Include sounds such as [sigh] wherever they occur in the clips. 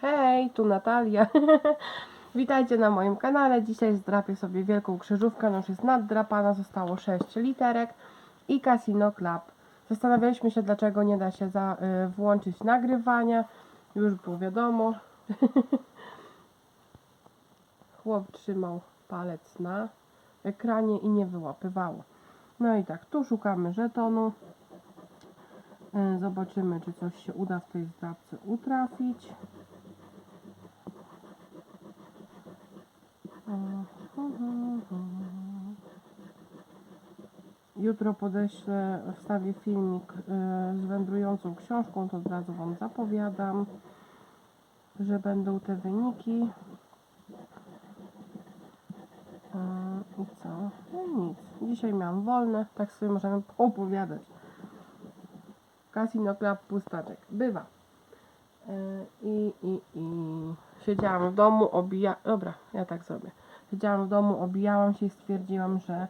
Hej, tu Natalia. [laughs] Witajcie na moim kanale. Dzisiaj zdrapię sobie wielką krzyżówkę. Już jest naddrapana, zostało 6 literek i Casino Club. Zastanawialiśmy się, dlaczego nie da się za, y, włączyć nagrywania. Już było wiadomo. [laughs] Chłop trzymał palec na ekranie i nie wyłapywało. No i tak, tu szukamy żetonu. Y, Zobaczymy, czy coś się uda w tej zdrapce utrafić. Jutro podeślę, wstawię filmik y, z wędrującą książką, to od razu Wam zapowiadam, że będą te wyniki. Y, I co? No nic. Dzisiaj miałam wolne, tak sobie możemy poopowiadać. Casino Club pustaczek. Bywa. Y, I, i, i siedziałam w domu, obija... Dobra, ja tak zrobię. Siedziałam w domu, obijałam się i stwierdziłam, że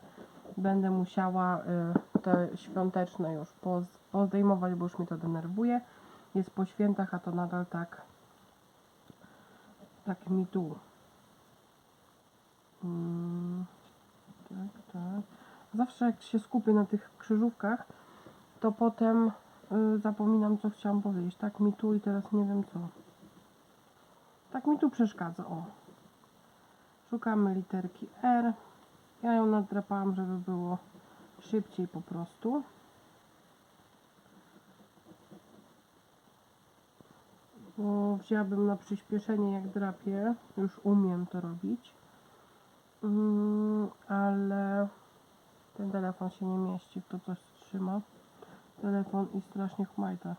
będę musiała y, te świąteczne już poz, pozdejmować, bo już mnie to denerwuje. Jest po świętach, a to nadal tak tak mi tu. Mm, tak, tak. Zawsze jak się skupię na tych krzyżówkach, to potem y, zapominam, co chciałam powiedzieć. Tak mi tu i teraz nie wiem co. Tak mi tu przeszkadza, o. Szukamy literki R. Ja ją nadrapałam, żeby było szybciej po prostu. Bo wzięłabym na przyspieszenie jak drapię. Już umiem to robić. Mm, ale ten telefon się nie mieści, to coś trzyma. Telefon i strasznie chmajta.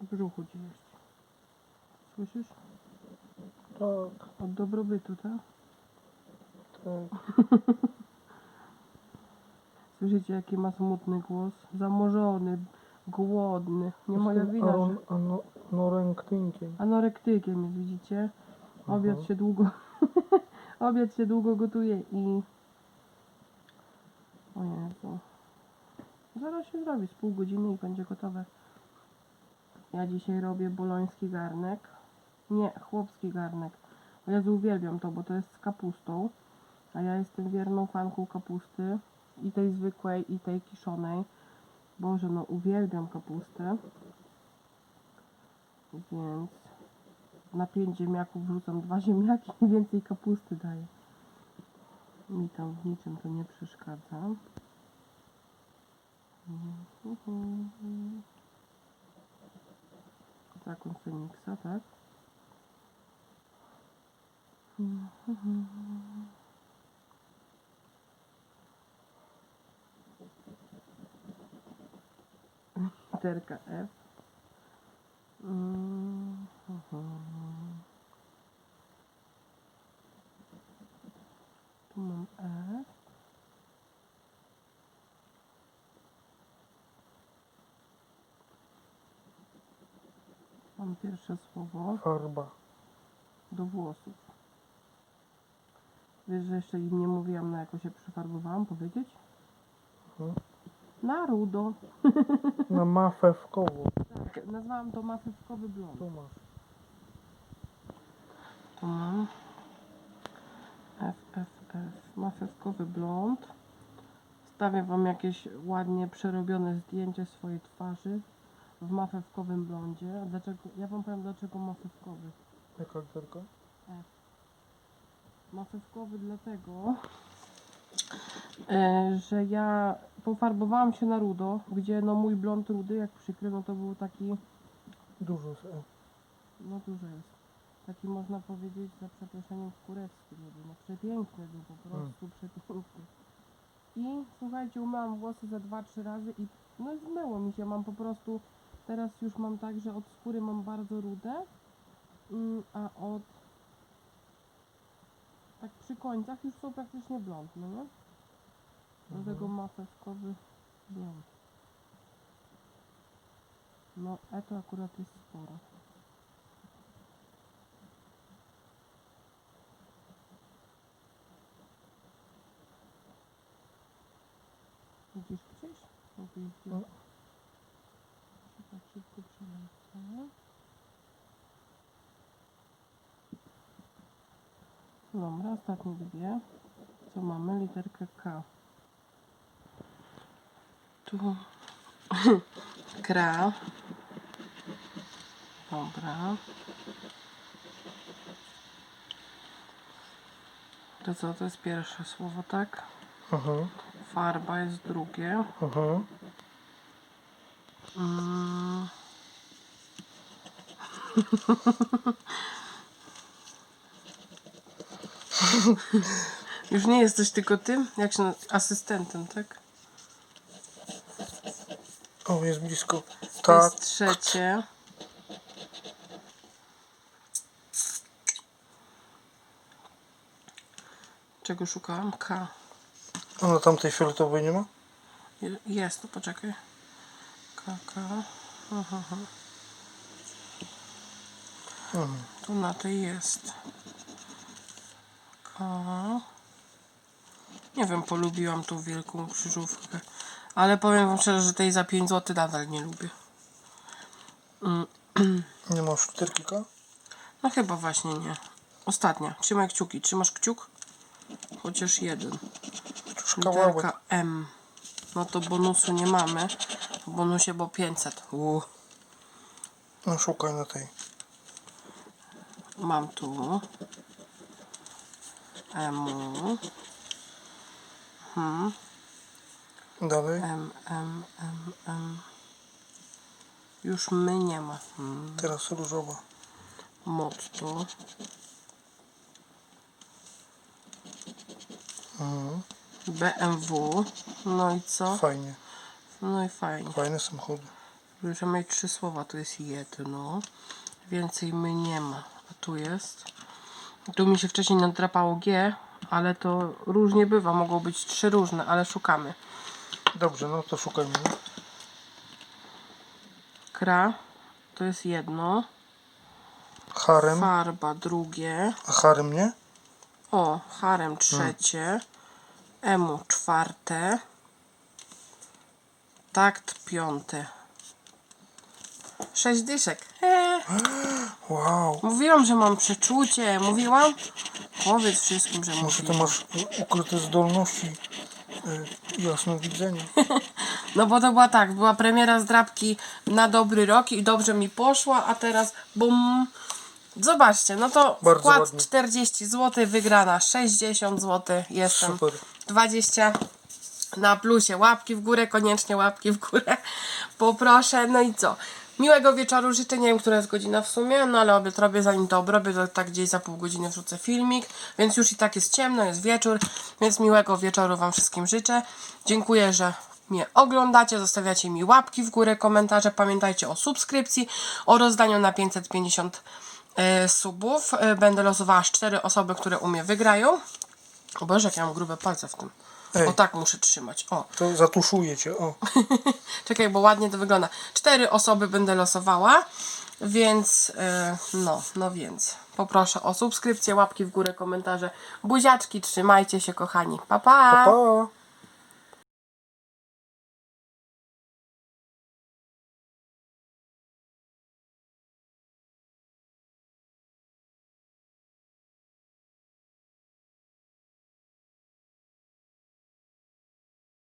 W brzuchu jest. Słyszysz? Tak, Od dobrobytu, tak? tak. [laughs] Słyszycie, jaki ma smutny głos? Zamorzony, głodny. Nie moja wina, że ano, anorektynkiem. anorektykiem jest, widzicie? Obiad Aha. się długo... [laughs] Obiad się długo gotuje i... O Jezu. Zaraz się zrobi, z pół godziny i będzie gotowe. Ja dzisiaj robię boloński garnek. Nie, chłopski garnek. O Jezu, uwielbiam to, bo to jest z kapustą. A ja jestem wierną fanką kapusty. I tej zwykłej, i tej kiszonej. Boże, no uwielbiam kapustę. Więc na pięć ziemniaków wrzucam dwa ziemniaki i więcej kapusty daję. Mi tam w niczym to nie przeszkadza. Zakon Feniksa, tak? Literka F. Mm, mhm. Tu mam F. Mam pierwsze słowo Farba. do włosów. Wiesz, że jeszcze im nie mówiłam, na jaką się przefarbowałam, powiedzieć? Mhm. Na rudo. Na [laughs] mafę w koło. Tak, nazwałam to mafewkowy blond. Tu masz. Tu mam FFF, mafewkowy blond. Wstawię Wam jakieś ładnie przerobione zdjęcie swojej twarzy w mafewkowym blondzie. A Dlaczego? Ja Wam powiem dlaczego mafewkowy. Jaka literka? Mafewkowy dlatego, e, że ja pofarbowałam się na rudo, gdzie no mój blond rudy, jak przykry, no to był taki, Dużo E. no dużo jest. Taki można powiedzieć za przeproszeniem kurewski rudy. No przepiękny był po prostu, przepiękny. I słuchajcie, umyłam włosy za 2-3 razy i no zmyło mi się. Mam po prostu, teraz już mam tak, że od skóry mam bardzo rude, mm, a od tak przy końcach już są praktycznie blond, no nie? Dlatego mafewkowy blond. No, e to akurat jest sporo. Widzisz gdzieś? Ich No. tak szybko. Dobra, ostatnie dwie. Co mamy? Literkę K. Tu [laughs] kra. Dobra. To co, to jest pierwsze słowo, tak? Mhm. Farba jest drugie. Mhm. Mm. [laughs] [laughs] Już nie jesteś tylko tym, jak się asystentem, tak? O, jest blisko. To Tak. jest trzecie. Czego szukałam? K. A na tamtej fioletowej nie ma? Je- Jest, to poczekaj. K, K. Aha, aha. Mhm. Tu na tej jest. K. Nie wiem, polubiłam tą wielką krzyżówkę. Ale powiem wam szczerze, że tej za 5 zł nadal nie lubię. Nie masz literki K? No chyba właśnie nie. Ostatnia. Trzymaj kciuki. Trzymasz kciuk? Chociaż jeden. Literka M. No to bonusu nie mamy. W bonusie bo 500. Uuu. No szukaj na tej. Mam tu. M. Hmm. Dalej. M, M, M, M. Już my nie ma. Teraz różowa. Motto. Mhm. BMW. No i co? Fajnie. No i fajnie. Fajne samochody. Muszę mieć trzy słowa. Tu jest jedno. Więcej my nie ma. A tu jest. Tu mi się wcześniej nadrapało G, ale to różnie bywa. Mogą być trzy różne, ale szukamy. Dobrze, no to szukajmy. Kra. To jest jedno. Harem. Farba drugie. A harem nie? O, harem trzecie. Emu czwarte. Takt piąte. Sześć dyszek. Eee. Wow. Mówiłam, że mam przeczucie. Mówiłam? Powiedz wszystkim, że Może ty masz ukryte zdolności y, jasnowidzenia. [laughs] No bo to była tak, była premiera zdrabki na dobry rok i dobrze mi poszła, a teraz bum. Zobaczcie, no to Bardzo wkład ładnie. 40 zł, wygrana 60 zł, jestem Super. 20 na plusie. Łapki w górę, koniecznie łapki w górę. Poproszę. No i co? Miłego wieczoru życzę. Nie wiem, która jest godzina w sumie, no ale obiad robię, zanim to obrobię, to tak gdzieś za pół godziny wrzucę filmik, więc już i tak jest ciemno, jest wieczór, więc miłego wieczoru Wam wszystkim życzę. Dziękuję, że mnie oglądacie, zostawiacie mi łapki w górę, komentarze. Pamiętajcie o subskrypcji, o rozdaniu na 550 e, subów. E, będę losowała aż 4 osoby, które u mnie wygrają. O Boże, jak ja mam grube palce w tym. Ej. O tak muszę trzymać. O. To zatuszuję cię. O. [laughs] Czekaj, bo ładnie to wygląda. Cztery osoby będę losowała, więc e, no, no więc poproszę o subskrypcję, łapki w górę, komentarze, buziaczki, trzymajcie się kochani. Pa pa! Pa.